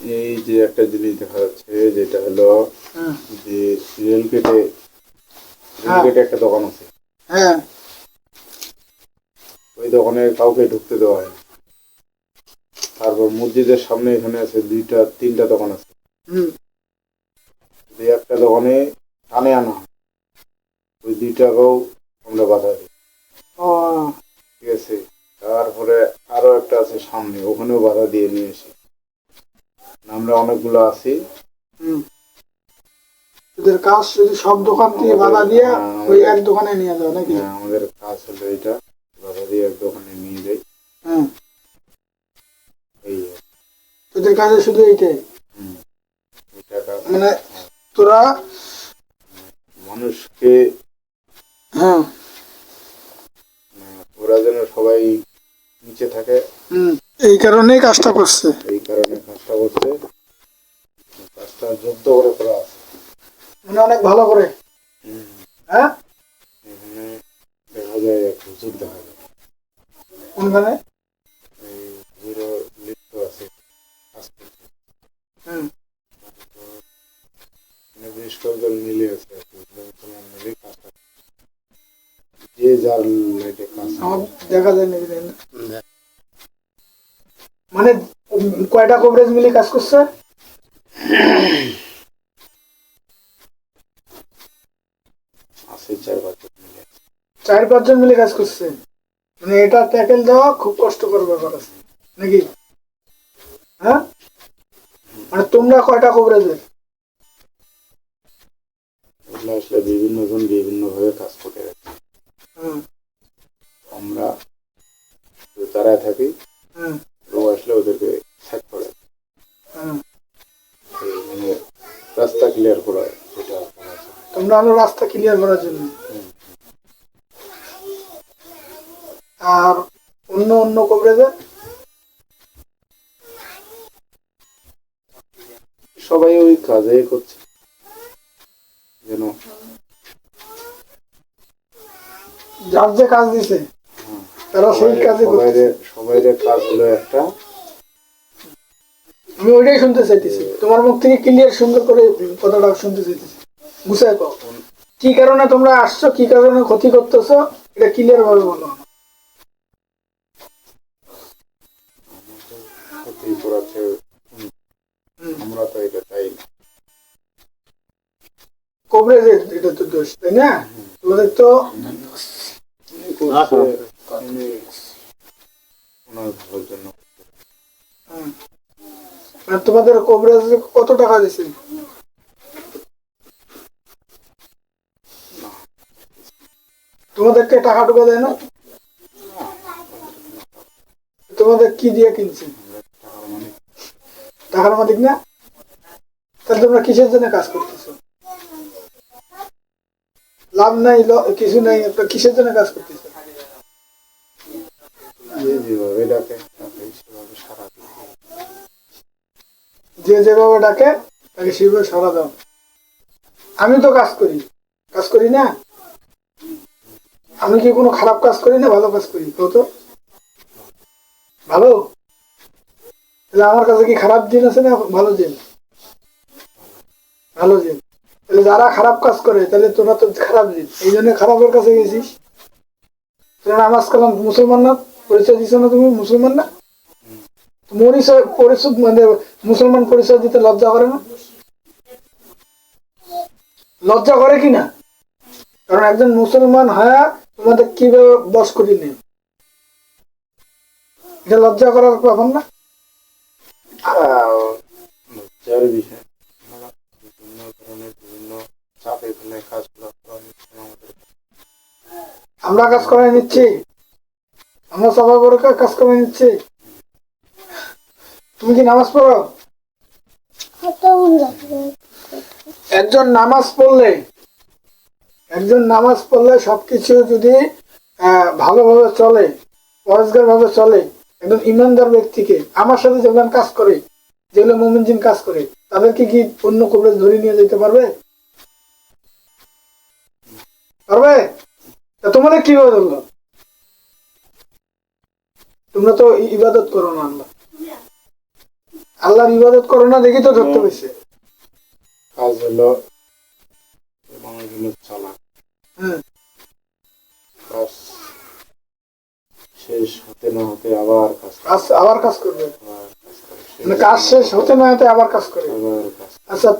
এই যে একটা জিনিস দেখা যাচ্ছে যেটা হলো যে রেল গেটে রেল হ্যাঁ। গেটে একটা দোকান আছে। হ্যাঁ। ওই দোকানে কাউকে ঢুকতে দেওয়া হয় তারপর মসজিদের সামনে এখানে আছে দুইটা তিনটা দোকান আছে। হুম। দুই একটা দোকানে টানে আনা হয় ওই দুইটাকেও আমরা বাধা দিই ঠিক আছে? তারপরে আরও একটা আছে সামনে ওখানেও বাধা দিয়ে নিয়ে এসি। আমরা অনেকগুলো আছি। ওদের কাজ শুধু সব দোকান থেকে বাধা দিয়ে হ্যাঁ, ওই এক দোকানে নিয়ে যাও নাকি? হ্যাঁ, আমাদের কাজ হলো এটা। বাধা দিয়ে এক দোকানে নিয়ে যাই। হ্যাঁ এই তোদের কাজে শুধু এইটাই? মানে তোরা মানুষকে হ্যাঁ। মানে, ওরা যেন সবাই নিচে থাকে। এই কারণেই কাজটা করছে। এই কারণে কাজটা করছে। কাজটা যুদ্ধ করে করা আছে। মানে অনেক ভালো করে। হ্যাঁ? দেখা যায় এক হুজুর দেখা যায়। কোনখানে এই হুজুরও লিপ্ত আছে। হুম। মানে বেশ কয়েকজন মিলে আছে মিলে কাজটা যে যার লাইটে কাজ দেখা যায় না। মানে কয়টা কভারেজ মিলে কাজ করছে? চার পাঁচজন মিলে কাজ করছে। মানে এটা ট্যাকেল দেওয়া খুব কষ্টকর ব্যাপার আছে। নাকি? হ্যাঁ? মানে তোমরা কয়টা কভারেজের এগুলো আসলে বিভিন্ন জন বিভিন্ন ভাবে কাজ করে রাখে হুম আমরা তারায় থাকি ক্লিয়ার করা সেটা তোমরা হলো রাস্তা ক্লিয়ার করার জন্য। আর অন্য অন্য কভারেজের সবাই ওই কাজে করছে। যেন যার যে কাজ দিছে তারা সেই সবাই- কাজে সবাইরে কাজ হলো একটা আমি ওইটাই শুনতে চাইতেছি। তোমার মুখ থেকে ক্লিয়ার সুন্দর করে কথাটা শুনতে চাইতেছি। বুঝাই পাও কি কারণে তোমরা আসছো কি কারণে ক্ষতি করতেছো এটা ক্লিয়ার ভাবে বলো। আমরা তো এটা চাই এটা তো দোষ তাই না? তোমাদের তো ওনার ভালোর জন্য মানে তোমাদের কভারেজ কত টাকা দিছে? তোমাদেরকে টাকা টুকা দেয় না? তোমাদের কি দিয়ে কিনছে? টাকার মালিক না? তাহলে তোমরা কিসের জন্য কাজ করতেছো? লাভ নাই কিছু নাই কিসের জন্য কাজ করতেছো? যে যেভাবে ডাকে, তাকে সেভাবে সারা দাও। আমি তো কাজ করি। কাজ করি না? আমি কি কোনো খারাপ কাজ করি না, ভালো কাজ করি? তো। ভালো? তাহলে আমার কাছে কি খারাপ দিন আছে না ভালো দিন ভালো দিন তাহলে যারা খারাপ কাজ করে, তাহলে তোরা তো খারাপ দিন এই জন্য খারাপের কাছে গেছিস। তোরা নামাজ কালাম মুসলমান না? পরিচয় দিছ না তুমি মুসলমান না? পরিচয় মানে মুসলমান পরিচয় দিতে লজ্জা করে না? লজ্জা করে কি না? কারণ একজন মুসলমান হ্যাঁ তোমাদের কীভাবে বস করি নেই? এটা লজ্জা করার ব্যাপার না? লজ্জার বিষয়। আমরা বিভিন্ন ধরনের বিভিন্ন চাপে ফেলে কাজগুলো করা নিচ্ছে না আমাদের আমরা কাজ করে নিচ্ছি। আমরা সবাই বড় কাজ করে নিচ্ছি। তুমি কি নামাজ পড়ো? একজন নামাজ পড়লে, একজন নামাজ পড়লে সবকিছু যদি ভালোভাবে চলে পরিষ্কার ভাবে চলে, একজন ইমানদার ব্যক্তিকে, আমার সাথে যেমন কাজ করে, যেগুলো মোমিনজিন কাজ করে, তাদেরকে কি অন্য কবরে ধরে নিয়ে যেতে পারবে? পারবে? তোমাদের কীভাবে ধরলো? তোমরা তো ইবাদত করো না আল্লাহ। আল্লাহর ইবাদত করো না দেখি তো ধরতে পেরেছে কাজ হলো মানুষগুলো চালা। কাজ শেষ হতে না হতে আবার কাজ আবার কাজ করবে? কাজ মানে কাজ শেষ হতে না হতে আবার কাজ করবে? আচ্ছা